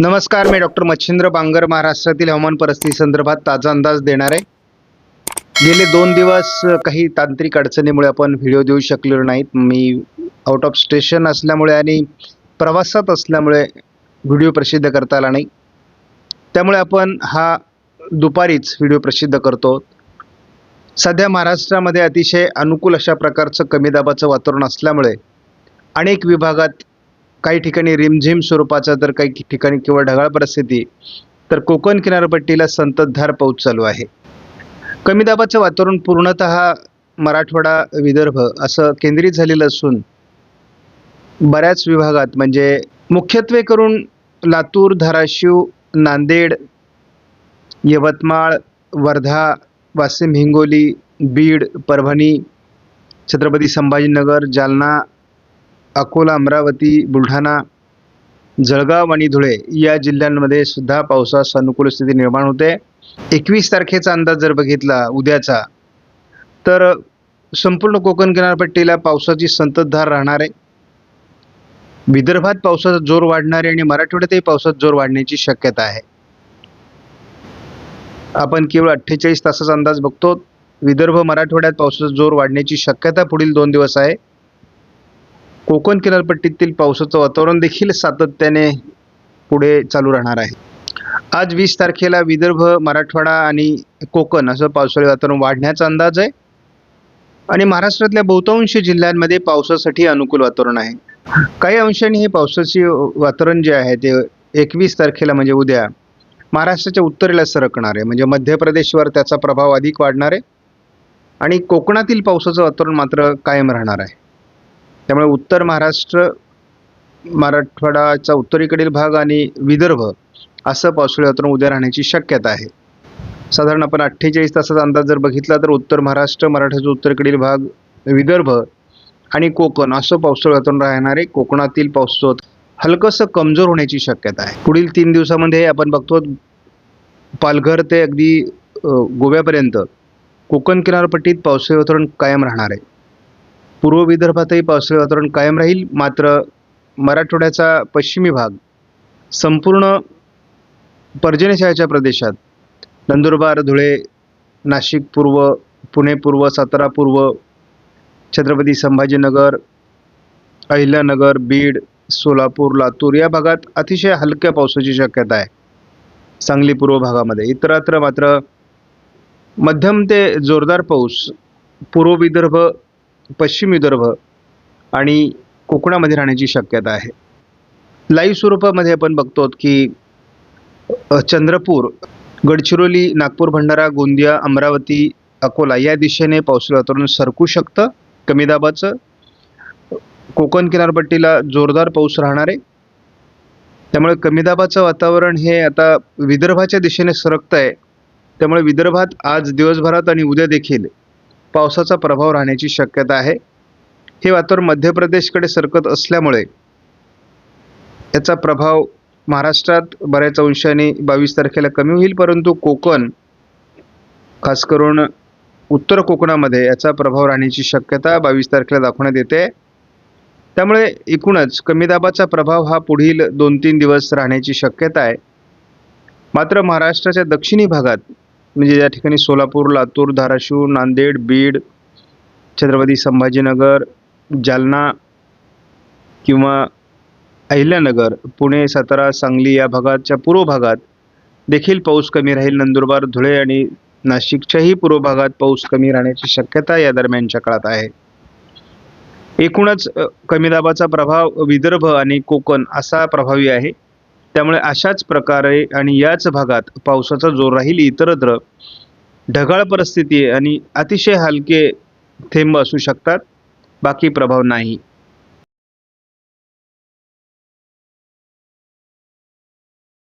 नमस्कार मी डॉक्टर मच्छिंद्र बांगर महाराष्ट्रातील हवामान परिस्थिती संदर्भात ताजा अंदाज देणार आहे. गेले दोन दिवस काही तांत्रिक अडचणीमुळे आपण व्हिडिओ देऊ शकलेलो नाहीत. मी आउट ऑफ स्टेशन असल्यामुळे आणि प्रवासात असल्यामुळे व्हिडिओ प्रसिद्ध करता आला नाही. त्यामुळे आपण हा दुपारीच व्हिडिओ प्रसिद्ध करतो. सध्या महाराष्ट्रामध्ये अतिशय अनुकूल अशा प्रकारचं कमी दाबाचं वातावरण असल्यामुळे अनेक विभागात काही ठिकाणी रिमझिम स्वरूपाचा तर काही ठिकाणी केवळ ढगाळ परिस्थिती तर कोकण किनारपट्टीला संततधार पाऊस चालू आहे. कमी दाबाचं वातावरण पूर्णतः मराठवाडा विदर्भ असं केंद्रित झालेलं असून बऱ्याच विभागात म्हणजे मुख्यत्वे करून लातूर धाराशिव नांदेड यवतमाळ वर्धा वाशिम हिंगोली बीड परभणी छत्रपती संभाजीनगर जालना अकोला अमरावती बुलढाणा जळगाव आणि धुळे या जिल्ह्यांमध्ये सुद्धा पावसास अनुकूल स्थिती निर्माण होते. एकवीस तारखेचा अंदाज जर बघितला उद्याचा तर संपूर्ण कोकण किनारपट्टीला पावसाची संततधार राहणार आहे. विदर्भात पावसाचा जोर वाढणार आहे आणि मराठवाड्यातही पावसाचा जोर वाढण्याची शक्यता आहे. आपण केवळ अठ्ठेचाळीस तासाचा अंदाज बघतो. विदर्भ मराठवाड्यात पावसाचा जोर वाढण्याची शक्यता पुढील दोन दिवस आहे. कोकण किनारपट्टीतील पावसाचं वातावरण देखील सातत्याने पुढे चालू राहणार आहे. आज वीस तारखेला विदर्भ मराठवाडा आणि कोकण असं पावसाळी वातावरण वाढण्याचा अंदाज आहे. आणि महाराष्ट्रातल्या बहुतांश जिल्ह्यांमध्ये पावसासाठी अनुकूल वातावरण आहे. काही अंशांनी हे पावसाचे वातावरण जे आहे ते एकवीस तारखेला म्हणजे उद्या महाराष्ट्राच्या उत्तरेला सरकणार आहे. म्हणजे मध्य प्रदेशवर त्याचा प्रभाव अधिक वाढणार आहे. आणि कोकणातील पावसाचं वातावरण मात्र कायम राहणार आहे. त्यामुळे उत्तर महाराष्ट्र मराठवाडाचा उत्तरेकडील भाग आणि विदर्भ असं पावसाळी वातावरण उद्या राहण्याची शक्यता आहे. साधारण आपण अठ्ठेचाळीस तासाचा अंदाज जर बघितला तर उत्तर महाराष्ट्र मराठ्याचा उत्तरेकडील भाग विदर्भ आणि कोकण असं पावसाळी वातावरण राहणार आहे कोकणातील पावसाचं हलकंसं कमजोर होण्याची शक्यता आहे. पुढील तीन दिवसामध्ये आपण बघतो पालघर ते अगदी गोव्यापर्यंत कोकण किनारपट्टीत पावसाळी वातावरण कायम राहणार आहे. पूर्व विदर्भातही पावसाळी वातावरण कायम राहील. मात्र मराठवाड्याचा पश्चिमी भाग संपूर्ण पर्जन्यछायाच्या प्रदेशात नंदुरबार धुळे नाशिक पूर्व पुणे पूर्व सातारा पूर्व छत्रपती संभाजीनगर अहिल्यानगर बीड सोलापूर लातूर या भागात अतिशय हलक्या पावसाची शक्यता आहे. सांगली पूर्व भागामध्ये इतरत्र मात्र मध्यम ते जोरदार पाऊस पूर्व विदर्भ पश्चिम विदर्भ आणि कोकणामध्ये राहण्याची शक्यता आहे. लाईव्ह स्वरूपामध्ये आपण बघतो की चंद्रपूर गडचिरोली नागपूर भंडारा गोंदिया अमरावती अकोला या दिशेने पावसाळी वातावरण सरकू शकतं. कमी दाबाचं कोकण किनारपट्टीला जोरदार पाऊस राहणार. आहे त्यामुळे कमी दाबाचं वातावरण हे आता विदर्भाच्या दिशेने सरकतं आहे त्यामुळे विदर्भात आज दिवसभरात आणि उद्या देखील पावसाचा प्रभाव राहण्याची शक्यता आहे. हे वातावरण मध्य प्रदेशकडे सरकत असल्यामुळे याचा प्रभाव महाराष्ट्रात बऱ्याच अंशाने बावीस तारखेला कमी होईल परंतु कोकण खास करून उत्तर कोकणामध्ये याचा प्रभाव राहण्याची शक्यता बावीस तारखेला दाखवण्यात येते. त्यामुळे एकूणच कमी दाबाचा प्रभाव हा पुढील दोन तीन दिवस राहण्याची शक्यता आहे. मात्र महाराष्ट्राच्या दक्षिणी भागात म्हणजे या ठिकाणी सोलापूर लातूर धाराशिव नांदेड बीड छत्रपती संभाजीनगर जालना किंवा अहिल्यानगर पुणे सातारा सांगली या भागाच्या पूर्व भागात देखील पाऊस कमी राहील. नंदुरबार धुळे आणि नाशिकच्याही पूर्व भागात पाऊस कमी राहण्याची शक्यता या दरम्यानच्या काळात आहे. एकूणच कमी दाबाचा प्रभाव विदर्भ आणि कोकण असा प्रभावी आहे. त्यामुळे अशाच प्रकारे आणि याच भागात पावसाचा जोर राहील इतरत्र ढगाळ परिस्थिती आणि अतिशय हलके थेंब असू शकतात. बाकी प्रभाव नाही.